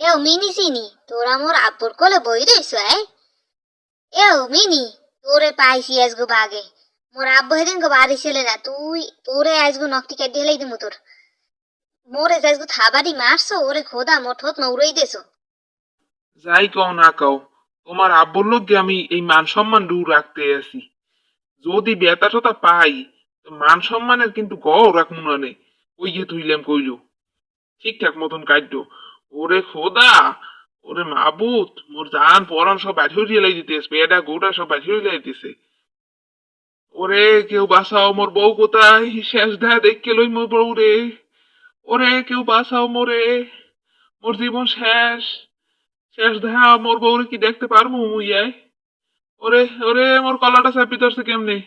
এও মিনি চিনি তোরা মোর আব্বুর কোলে বই রইছ এ এও মিনি তোরে পাইছি আজগো বাগে। মোর আব্বু হেদিন গো বাড়ি ছেলে না, তুই তোরে আজগো নকটি কেটে হেলাই দিমু তোর মোরে আজগো থাবারি মারছো ওরে খোদা মোর ঠোঁট মৌড়াই দেছো। যাই কও না কও তোমার আব্বুর লোককে আমি এই মান সম্মান দূর রাখতে আছি। যদি বেতা টোতা পাই মান সম্মানের কিন্তু গও রাখমু না নে ওই যে তুইলাম কইল। ঠিকঠাক মতন কাট্য ওরে খোদা, ওরে মাবুত, মোর জান পরান সব বাড়ি হইয়া লাই দিতেছে পেটা গোটা সব বাড়ি হইয়া দিতেছে। ওরে কেউ বাঁচাও মোর বউ কোথায়, শেষ দেখা দেখকে লই মোর বউ রে। ওরে কেউ বাঁচাও মোরে, মোর জীবন শেষ শেষ দেখা মোর বউরে কি দেখতে পারব মুইয়াই ওরে ওরে মোর কলাটা চাপি ধরছে কেমনে?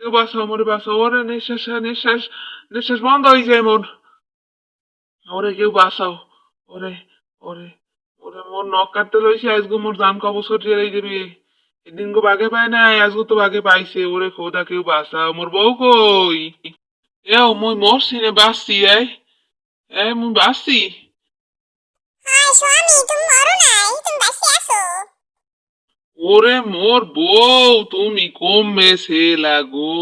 কেউ বাঁচাও মোরে, বাঁচাও, ওরে নিঃশ্বাস নিঃশ্বাস নিঃশ্বাস বন্ধ হয়ে যায় মোর। ওরে কেউ বাঁচাও। ওরে ওরে ওরে মোর নখ কাটতে লইছে আজগো মোর দাম কবর সরিয়ে লই দেবে এদিন গো বাগে পায় নাই আজগো তো বাগে পাইছে ওরে খোদা কেউ বাঁচাও মোর বউ কই। এও মুই মরছি না বাঁচছি এই এ মুই বাঁচছি বাসে ওরে মোর বউ তুমি কমবে সে লাগো।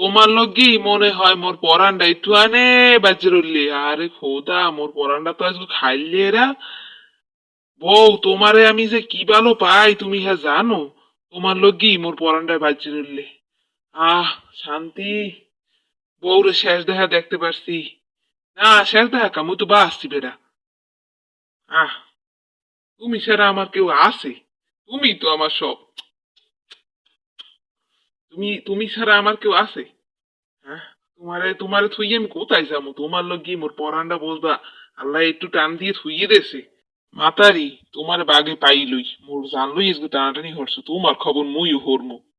তোমার লগি মনে হয় মোর পরানটা একটু আনে বাজে রইলে আরে খোদা, মোর পরানটা তো আজকে খাইলে এরা। বউ, তোমারে আমি যে কি ভালো পাই, তুমি হ্যাঁ জানো? তোমার লগি মোর পরানটা বাজে রইলে আহ, শান্তি। বউরে শেষ দেখা দেখতে পারছি। না, শেষ দেখা কামু তো বাসছি বেড়া। আহ, তুমি ছাড়া আমার কেউ আছে? তুমি তো আমার সব। তুমি তুমি ছাড়া আমার কেউ আছে? হ্যাঁ? তোমারে তোমারে থুইয়ে আমি কোথায় যাব? তোমার লোক গিয়ে মোর পরানটা বলবা, আল্লাহ একটু টান দিয়ে থুইয়ে দেছে। মাতারি, তোমার বাগে পাইলই, মোর জানলই টানাটানি হরছো, তোমার খবর মুই হরমু।